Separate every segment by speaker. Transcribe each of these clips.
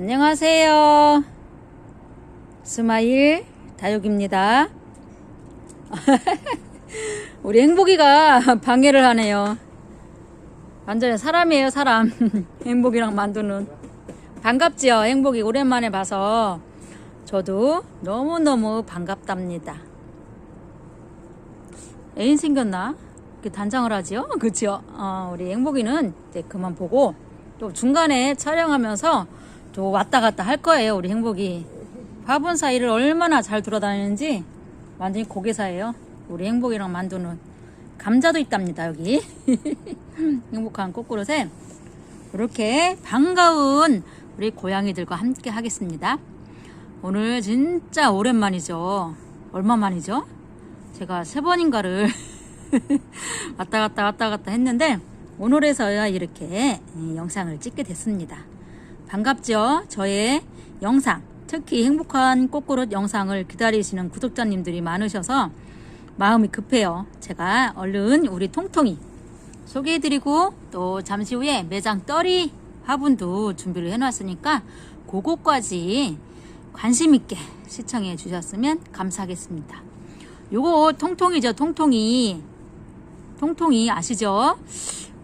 Speaker 1: 안녕하세요. 스마일 다육입니다. 우리 행복이가 방해를 하네요. 완전히 사람이에요, 사람. 행복이랑 만두는. 반갑지요, 행복이. 오랜만에 봐서. 저도 너무너무 반갑답니다. 애인 생겼나? 이렇게 단장을 하지요? 그치요? 어, 우리 행복이는 이제 그만 보고 또 중간에 촬영하면서 또 왔다 갔다 할 거예요, 우리 행복이. 바본 사이를 얼마나 잘 돌아다니는지 완전히 고개사예요. 우리 행복이랑 만두는. 감자도 있답니다, 여기. 행복한 꽃그릇에 이렇게 반가운 우리 고양이들과 함께 하겠습니다. 오늘 진짜 오랜만이죠. 얼마 만이죠? 제가 세 번인가를 왔다 갔다 왔다 갔다 했는데 오늘에서야 이렇게 영상을 찍게 됐습니다. 반갑죠? 저의 영상, 특히 행복한 꽃그릇 영상을 기다리시는 구독자님들이 많으셔서 마음이 급해요. 제가 얼른 우리 통통이 소개해드리고 또 잠시 후에 매장 떨이 화분도 준비를 해놨으니까 그거까지 관심 있게 시청해 주셨으면 감사하겠습니다. 요거 통통이죠, 통통이. 통통이 아시죠?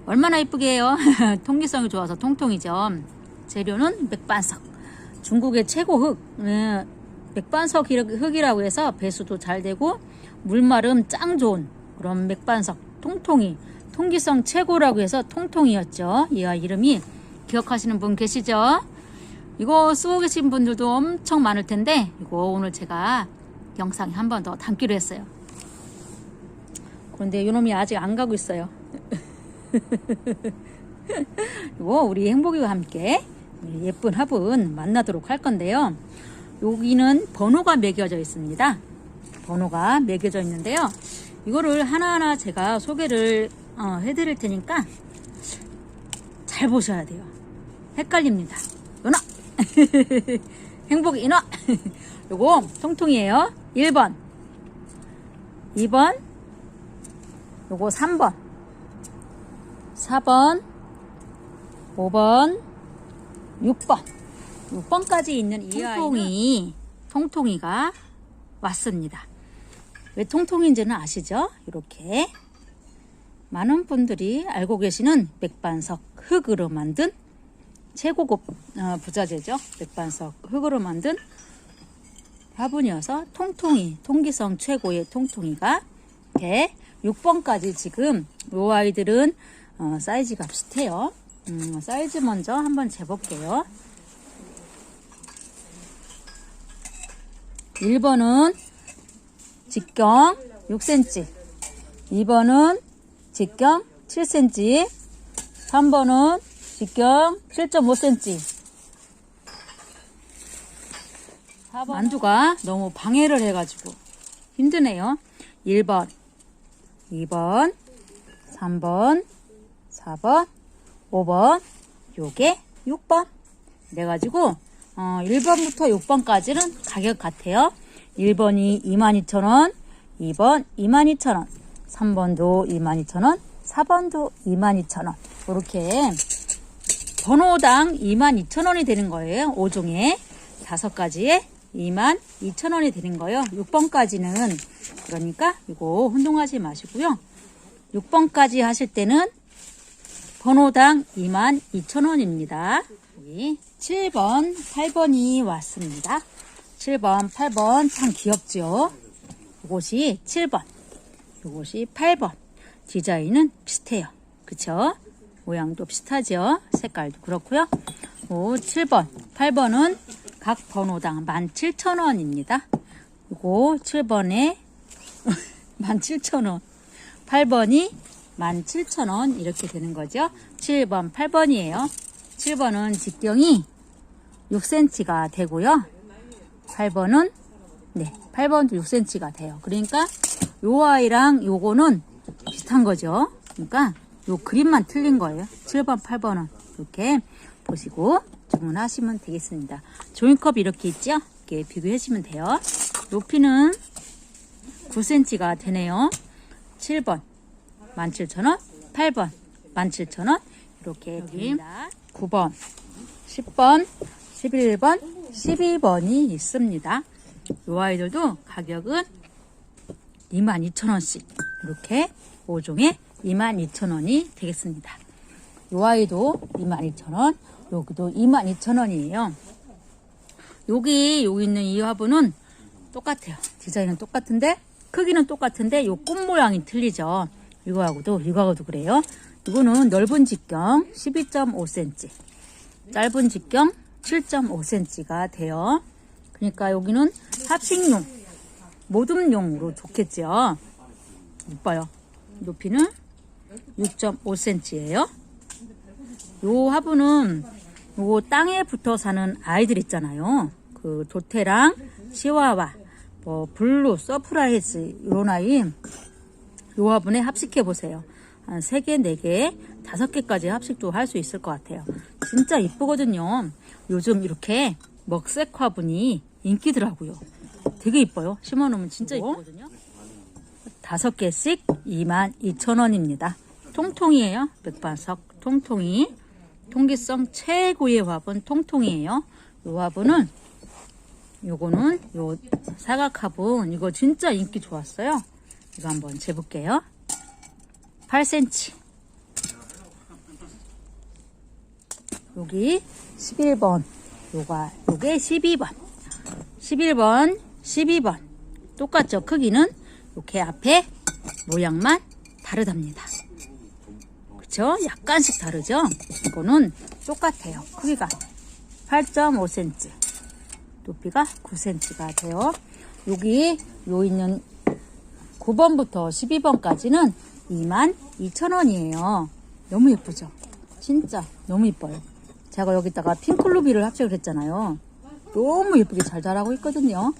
Speaker 1: 얼마나 이쁘게 해요. 통기성이 좋아서 통통이죠. 재료는 맥반석. 중국의 최고 흙. 예, 맥반석 흙이라고 해서 배수도 잘 되고 물마름 짱 좋은 그런 맥반석 통통이. 통기성 최고라고 해서 통통이었죠. 이와 이름이 기억하시는 분 계시죠? 이거 쓰고 계신 분들도 엄청 많을 텐데 이거 오늘 제가 영상에 한 번 더 담기로 했어요. 그런데 이놈이 아직 안 가고 있어요. 이거 우리 행복이와 함께 예쁜 화분 만나도록 할 건데요. 여기는 번호가 매겨져 있습니다. 번호가 매겨져 있는데요. 이거를 하나하나 제가 소개를 어, 해드릴 테니까 잘 보셔야 돼요. 헷갈립니다. 연어! 행복이 인어! 요거 통통이에요. 1번, 2번, 요거 3번, 4번, 5번, 6번. 6번까지 있는 이 통통이, 통통이가 왔습니다. 왜 통통인지는 아시죠? 이렇게 많은 분들이 알고 계시는 맥반석 흙으로 만든 최고급 어, 부자재죠. 맥반석 흙으로 만든 화분이어서 통통이, 통기성 최고의 통통이가 대 6번까지 지금 요 아이들은 어, 사이즈가 비슷해요. 음, 사이즈 먼저 한번 재볼게요. 1번은 직경 6cm, 2번은 직경 7cm, 3번은 직경 7.5cm. 만두가 너무 방해를 해가지고 힘드네요. 1번, 2번, 3번, 4번, 5번, 요게 6번. 그래가지고 어, 1번부터 6번까지는 가격 같아요. 1번이 22,000원, 2번 22,000원, 3번도 22,000원, 4번도 22,000원. 이렇게 번호당 22,000원이 되는 거예요. 5종에 5가지에 22,000원이 되는 거예요. 6번까지는 그러니까 이거 혼동하지 마시고요. 6번까지 하실 때는 번호당 22,000원입니다. 7번, 8번이 왔습니다. 7번, 8번 참 귀엽죠? 이것이 7번, 이것이 8번. 디자인은 비슷해요. 그쵸? 모양도 비슷하죠? 색깔도 그렇고요. 오, 7번, 8번은 각 번호당 17,000원입니다. 이거 7번에 17,000원, 8번이 17,000원 이렇게 되는 거죠. 7번, 8번이에요. 7번은 직경이 6cm가 되고요. 8번은 네, 8번도 6cm가 돼요. 그러니까 요 아이랑 요거는 비슷한 거죠. 그러니까 요 그림만 틀린 거예요. 7번, 8번은 이렇게 보시고 주문하시면 되겠습니다. 종이컵 이렇게 있죠? 이렇게 비교해 주시면 돼요. 높이는 9cm가 되네요. 7번 17,000원, 8번 17,000원 이렇게 드립니다. 9번, 10번, 11번, 12번이 있습니다. 요 아이들도 가격은 22,000원씩 이렇게 5종에 22,000원이 되겠습니다. 요 아이도 22,000원, 여기도 22,000원이에요. 여기 여기 있는 이 화분은 똑같아요. 디자인은 똑같은데 크기는 똑같은데 요 꽃 모양이 틀리죠. 이거하고도 이거하고도 그래요. 이거는 넓은 직경 12.5cm, 짧은 직경 7.5cm가 돼요. 그러니까 여기는 합식용, 모듬용으로 좋겠죠. 이뻐요. 높이는 6.5cm예요. 요 화분은 요 땅에 붙어 사는 아이들 있잖아요. 그 도테랑 치와와 뭐 블루 서프라이즈 요런 아이 요 화분에 합식해 보세요. 한 3개, 4개, 5개까지 합식도 할 수 있을 것 같아요. 진짜 이쁘거든요. 요즘 이렇게 먹색 화분이 인기더라고요. 되게 이뻐요. 심어놓으면 진짜 이쁘거든요. 다섯 개씩 22,000원입니다. 통통이에요. 맥반석 통통이. 통기성 최고의 화분 통통이에요. 요 화분은 요거는 요 사각 화분 이거 진짜 인기 좋았어요. 이거 한번 재볼게요. 8cm. 여기 11번. 요가 요게 12번. 11번, 12번. 똑같죠? 크기는 이렇게 앞에 모양만 다르답니다. 그쵸? 약간씩 다르죠? 이거는 똑같아요. 크기가 8.5cm. 높이가 9cm가 돼요. 여기 요 있는 9번부터 12번까지는 22,000원이에요. 너무 예쁘죠? 진짜 너무 예뻐요. 제가 여기다가 핑클루비를 합작을 했잖아요. 너무 예쁘게 잘 자라고 있거든요.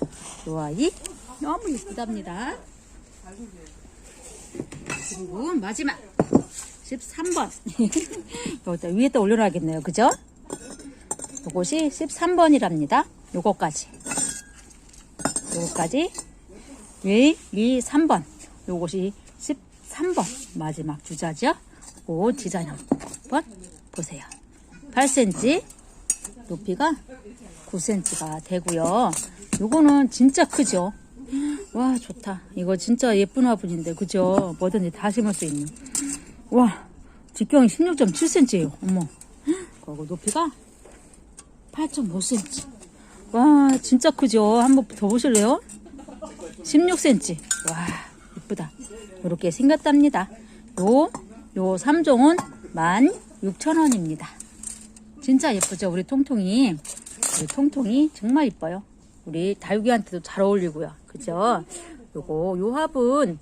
Speaker 1: 요 아이 너무 예쁘답니다. 그리고 마지막 13번. 여기다 위에다 올려놔야겠네요. 그죠? 요것이 13번이랍니다. 요거까지. 요거까지 1, 2, 3번. 요것이 13번. 마지막 주자죠. 오 디자인 한번 보세요. 8cm. 높이가 9cm가 되고요. 요거는 진짜 크죠. 와 좋다. 이거 진짜 예쁜 화분인데 그죠? 뭐든지 다 심을 수 있는. 와 직경이 16.7cm예요. 어머. 그리고 높이가 8.5cm. 와 진짜 크죠? 한번 더 보실래요? 16cm. 와 예쁘다. 이렇게 생겼답니다. 요, 요 3종은 16,000원입니다. 진짜 예쁘죠? 우리 통통이. 우리 통통이 정말 이뻐요. 우리 다육이한테도 잘 어울리고요. 그죠? 요거, 요 화분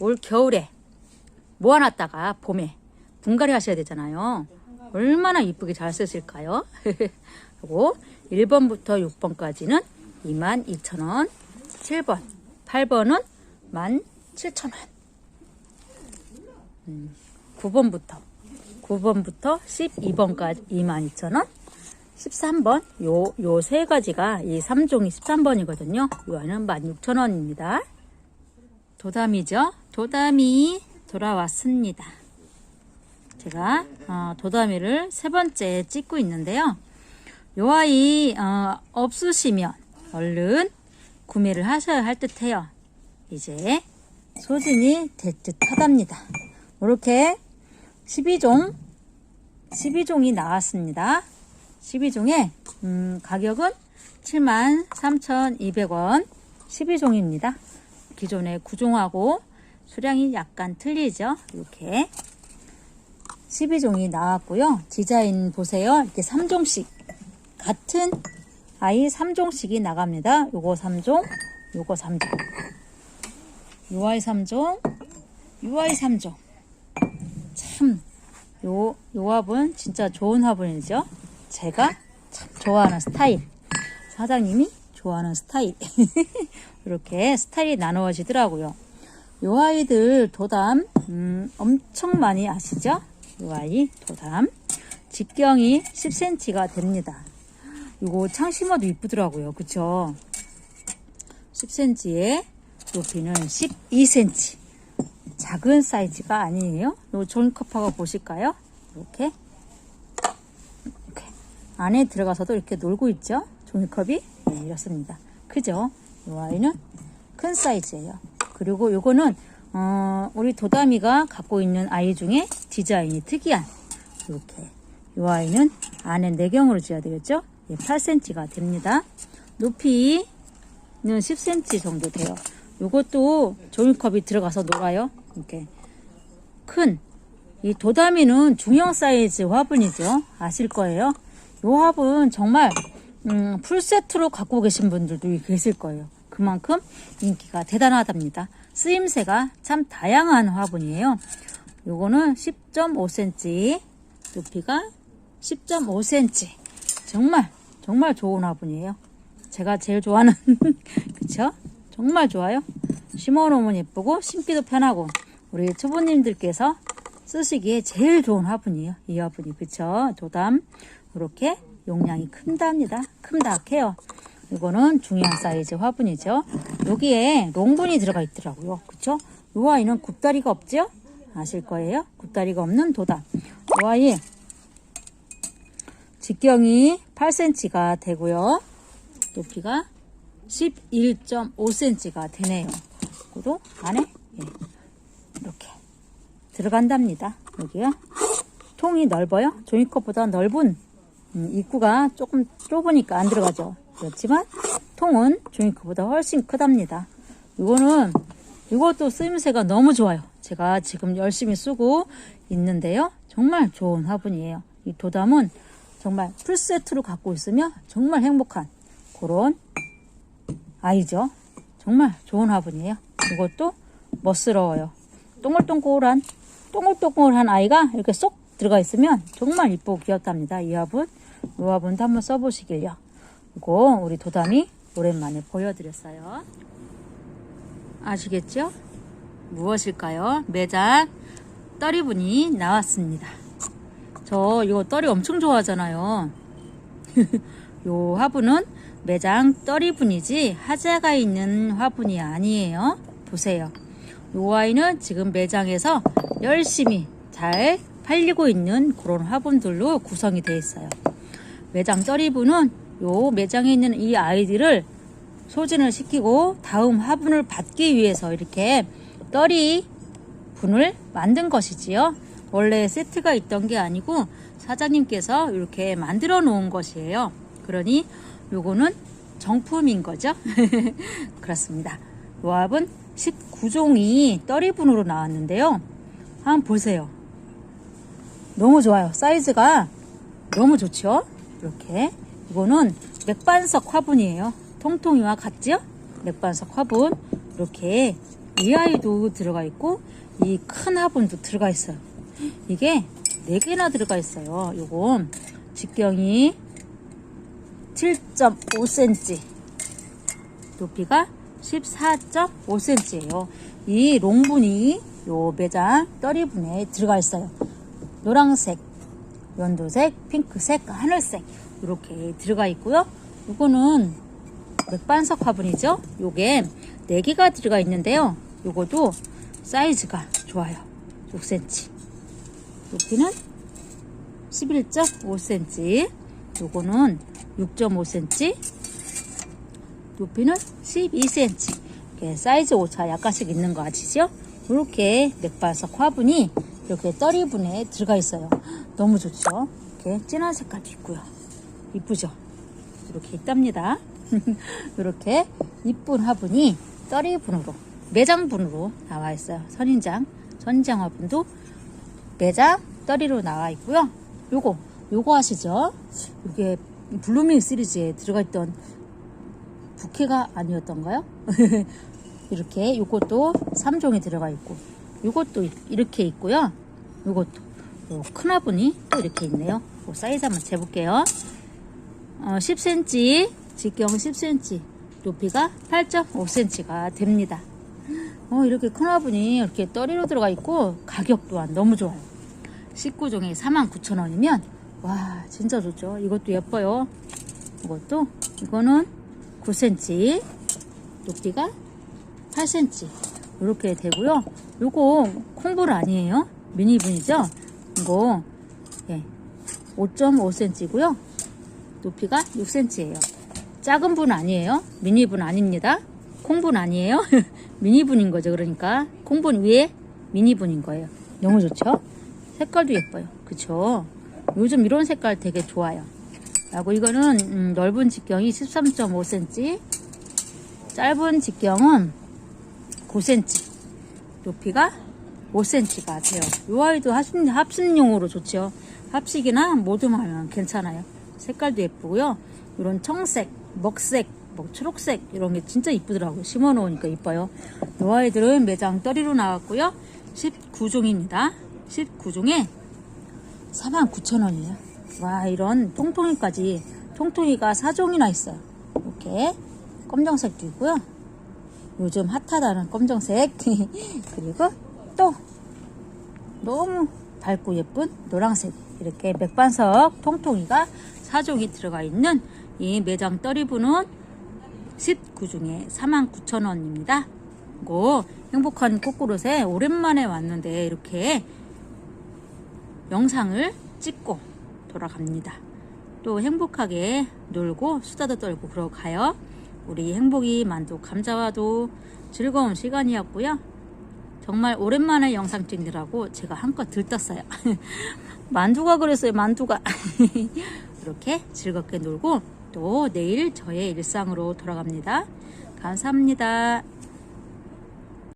Speaker 1: 올 겨울에 모아놨다가 봄에 분갈이 하셔야 되잖아요. 얼마나 이쁘게 잘 쓰실까요? 요거 1번부터 6번까지는 22,000원, 7번, 8번은 17,000원. 9번부터 9번부터 12번까지 22,000원 13번 요 요 세 가지가 이 3종이 13번이거든요. 요 안은 16,000원입니다. 도담이죠. 도담이 돌아왔습니다. 제가 어, 도담이를 세 번째 찍고 있는데요. 요 아이 어, 없으시면 얼른 구매를 하셔야 할 듯해요. 이제 소진이 될 듯하답니다. 이렇게 12종 12종이 나왔습니다. 12종에 음, 가격은 73,200원 12종입니다. 기존의 9종하고 수량이 약간 틀리죠. 이렇게 12종이 나왔고요. 디자인 보세요. 이렇게 3종씩 같은 아이 3종씩이 나갑니다. 요거 3종, 요거 3종. UI 3종, UI 3종. 참, 요, 요 화분 진짜 좋은 화분이죠. 제가 참 좋아하는 스타일. 사장님이 좋아하는 스타일. 이렇게 스타일이 나누어지더라고요. 요 아이들 도담, 음, 엄청 많이 아시죠? 요 아이 도담. 직경이 10cm가 됩니다. 이거 창 심어도 이쁘더라고요. 그쵸? 10cm에 높이는 12cm. 작은 사이즈가 아니에요. 요 존컵하고 보실까요? 이렇게. 이렇게. 안에 들어가서도 이렇게 놀고 있죠. 종이컵이 네, 이렇습니다. 크죠? 이 아이는 큰 사이즈예요. 그리고 요거는 어, 우리 도담이가 갖고 있는 아이 중에 디자인이 특이한 이렇게 이 아이는 안에 내경으로 지어야 되겠죠? 예, 8cm가 됩니다. 높이는 10cm 정도 돼요. 요것도 종이컵이 들어가서 놀아요. 이렇게 큰 이 도다미는 중형 사이즈 화분이죠. 아실 거예요. 이 화분 정말 음, 풀세트로 갖고 계신 분들도 계실 거예요. 그만큼 인기가 대단하답니다. 쓰임새가 참 다양한 화분이에요. 요거는 10.5cm, 높이가 10.5cm. 정말 정말 좋은 화분이에요. 제가 제일 좋아하는 그쵸? 정말 좋아요. 심어놓으면 예쁘고 심기도 편하고 우리 초보님들께서 쓰시기에 제일 좋은 화분이에요. 이 화분이 그쵸? 도담 이렇게 용량이 큰답니다. 큼닥해요. 이거는 중요한 사이즈 화분이죠. 여기에 롱분이 들어가 있더라고요. 그쵸? 이 아이는 굽다리가 없죠? 아실 거예요. 굽다리가 없는 도담. 이 아이 직경이 8cm가 되고요. 높이가 11.5cm가 되네요. 그리고 안에 예, 이렇게 들어간답니다. 여기요. 통이 넓어요. 종이컵보다 넓은 음, 입구가 조금 좁으니까 안 들어가죠. 그렇지만 통은 종이컵보다 훨씬 크답니다. 이거는 이것도 쓰임새가 너무 좋아요. 제가 지금 열심히 쓰고 있는데요. 정말 좋은 화분이에요. 이 도담은 정말 풀세트로 갖고 있으면 정말 행복한 그런 아이죠. 정말 좋은 화분이에요. 이것도 멋스러워요. 동글동글한 동글동글한 아이가 이렇게 쏙 들어가 있으면 정말 이쁘고 귀엽답니다. 이 화분. 이 화분도 한번 써보시길요. 이거 우리 도담이 오랜만에 보여드렸어요. 아시겠죠? 무엇일까요? 매장 떨이분이 나왔습니다. 저 이거 떨이 엄청 좋아하잖아요. 요 화분은 매장 떨이 분이지 하자가 있는 화분이 아니에요. 보세요. 요 아이는 지금 매장에서 열심히 잘 팔리고 있는 그런 화분들로 구성이 되어 있어요. 매장 떨이분은 요 매장에 있는 이 아이들을 소진을 시키고 다음 화분을 받기 위해서 이렇게 떨이 분을 만든 것이지요. 원래 세트가 있던 게 아니고 사장님께서 이렇게 만들어 놓은 것이에요. 그러니 요거는 정품인 거죠. 그렇습니다. 요 합은 19종이 떨이분으로 나왔는데요. 한번 보세요. 너무 좋아요. 사이즈가 너무 좋죠? 이렇게. 이거는 맥반석 화분이에요. 통통이와 같죠? 맥반석 화분. 이렇게 이 아이도 들어가 있고 이 큰 화분도 들어가 있어요. 이게 4개나 들어가 있어요. 요거 직경이 7.5cm 높이가 14.5cm예요. 이 롱분이 요 매장 떨이분에 들어가 있어요. 노란색, 연두색, 핑크색, 하늘색 이렇게 들어가 있고요. 요거는 맥반석 화분이죠. 요게 4개가 들어가 있는데요. 요거도 사이즈가 좋아요. 6cm. 높이는 11.5cm. 요거는 6.5cm. 높이는 12cm. 이렇게 사이즈 오차 약간씩 있는 거 아시죠? 이렇게 맥반석 화분이 이렇게 떨이분에 들어가 있어요. 너무 좋죠? 이렇게 진한 색깔도 있고요. 이쁘죠? 이렇게 있답니다. 이렇게 이쁜 화분이 떨이분으로 매장분으로 나와 있어요. 선인장, 선인장 화분도 매장 떨이로 나와 있고요. 요거 요거 아시죠? 이게 블루밍 시리즈에 들어가 있던 부케가 아니었던가요? 이렇게 요것도 3종이 들어가 있고 요것도 이렇게 있고요. 요것도 요 큰 화분이 또 이렇게 있네요. 그 사이즈 한번 재볼게요. 어, 10cm, 직경 10cm, 높이가 8.5cm가 됩니다. 어, 이렇게 큰 화분이 이렇게 떨이로 들어가 있고 가격 또한 너무 좋아요. 19종에 49,000원이면 와 진짜 좋죠. 이것도 예뻐요. 이것도 이거는 9cm, 높이가 8cm 이렇게 되고요. 요거 콩볼 아니에요. 미니분이죠. 이거 예, 5.5cm고요. 높이가 6cm예요. 작은 분 아니에요. 미니분 아닙니다. 콩분 아니에요. 미니분인 거죠. 그러니까 콩분 위에 미니분인 거예요. 너무 좋죠? 색깔도 예뻐요. 그쵸? 요즘 이런 색깔 되게 좋아요. 하고 이거는 음, 넓은 직경이 13.5cm, 짧은 직경은 9cm, 높이가 5cm가 돼요. 이 아이도 합식, 합식용으로 좋죠. 합식이나 모듬 하면 괜찮아요. 색깔도 예쁘고요. 이런 청색, 먹색, 뭐 초록색 이런 게 진짜 이쁘더라고요. 심어 놓으니까 이뻐요. 이 아이들은 매장 떨이로 나왔고요. 19종입니다. 19종에 49,000원이에요. 와, 이런 통통이까지, 통통이가 4종이나 있어요. 이렇게 검정색도 있고요. 요즘 핫하다는 검정색. 그리고 또 너무 밝고 예쁜 노란색. 이렇게 맥반석 통통이가 4종이 들어가 있는 이 매장 떨이부는 19중에 49,000원입니다. 이거 행복한 꽃그릇에 오랜만에 왔는데 이렇게 영상을 찍고 돌아갑니다. 또 행복하게 놀고 수다도 떨고 그러고 가요. 우리 행복이 만두 감자와도 즐거운 시간이었고요. 정말 오랜만에 영상 찍느라고 제가 한껏 들떴어요. 만두가 그랬어요, 만두가. 이렇게 즐겁게 놀고 또 내일 저의 일상으로 돌아갑니다. 감사합니다.